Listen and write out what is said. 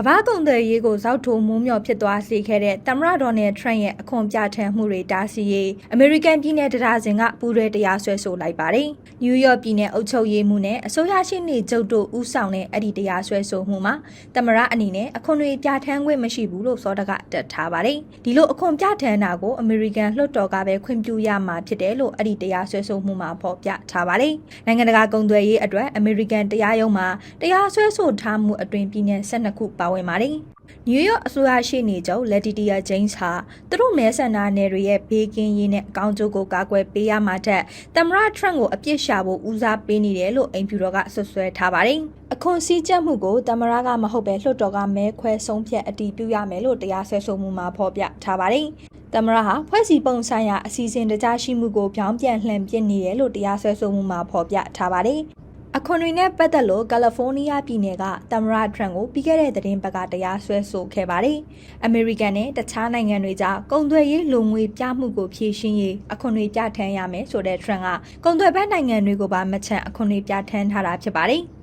ကမ္ဘာကုန်သွယ်ရေးကိုဇောက်ထိုးမိုးမျှော်ဖြစ်သွားစေခဲ့တဲ့သမ္မတဒေါ်နယ်ထရန့်ရဲ့အခွန်ပြဋ္ဌာန်းမှုတွေတားဆီးရေးအမေရိကန်ပြည်내တရားစင်ကပူးရဲတရားစွဲဆိုလိုက်ပါတယ်။နယူးယောက်ပြည်နယ်အုပ်ချုပ်ရေးမှူးနဲ့အစိုးရရှိနေချုပ်တို့ဦးဆောင်တဲ့အဲ့ဒီတရားစွဲဆိုမှုမှာသမ္မတအနေနဲ့အခွန်တွေပြဋ္ဌာန်းခွင့်မရှိဘူးလို့စောတကတက်ထားပါတယ်။ဒီလိုအခွန်ပြဋ္ဌာန်းတာကိုအမေရိကန်လွှတ်တော်ကပဲခွင့်ပြုရမှာဖြစ်တယ်လို့အဲ့ဒီတရားစွဲဆိုမှုမှာဖော်ပြထားပါတယ်။နိုင်ငံတကာကုန်သွယ်ရေးအတွက်အမေရိကန်တရားရုံးမှာတရားစွဲဆိုထားမှုအတွင်ပြည်내12ခုပါဝင်ပါတယ်။နယူးယောက်အစိုးရရှိနေချုပ်လက်တီတီယာဂျိမ်းစ်ဟာသူတို့မဲဆန္ဒနယ်တွေရဲ့ဘေးကင်းရေးနဲ့အကောင့်ကျိုးကိုကာကွယ်ပေးရမှာတဲ့သမ္မတထရန့်ကိုအပြစ်ရှာဖို့ဦးစားပေးနေတယ်လို့အိမ်ဖြူတော်ကဆွဆွဲထားပါတယ်။အခွန်စည်းကြပ်မှုကိုသမ္မတကမဟုတ်ပဲလွှတ်တော်ကမဲခွဲဆုံးဖြတ်အတည်ပြုရမယ်လို့တရားဆွဲဆိုမှုမှာဖော်ပြထားပါတယ်။သမ္မတဟာဖွဲ့စည်းပုံဆိုင်ရာအစီအစဉ်တကြားရှိမှုကိုပြောင်းပြန်လှန်ပစ်နေတယ်လို့တရားဆွဲဆိုမှုမှာဖော်ပြထားပါတယ်။ အခွန်တွေနဲ့ပတ်သက်လို့ကယ်လီဖိုးနီးယားပြည်နယ်ကသမ္မတထရန့်ကိုပြီးခဲ့တဲ့သတင်းပတ်ကတရားစွဲဆိုခဲ့ပါတယ်။အမေရိကန်နဲ့တခြားနိုင်ငံတွေကြားကုန်သွယ်ရေးလူငွေပြမှုကိုဖြေရှင်းရေးအခွန်တွေပြဋ္ဌာန်းရမယ်ဆိုတဲ့ထရန့်ကကုန်သွယ်ဘက်နိုင်ငံတွေကိုပါမချန့်အခွန်တွေပြဋ္ဌာန်းထားတာဖြစ်ပါတယ်။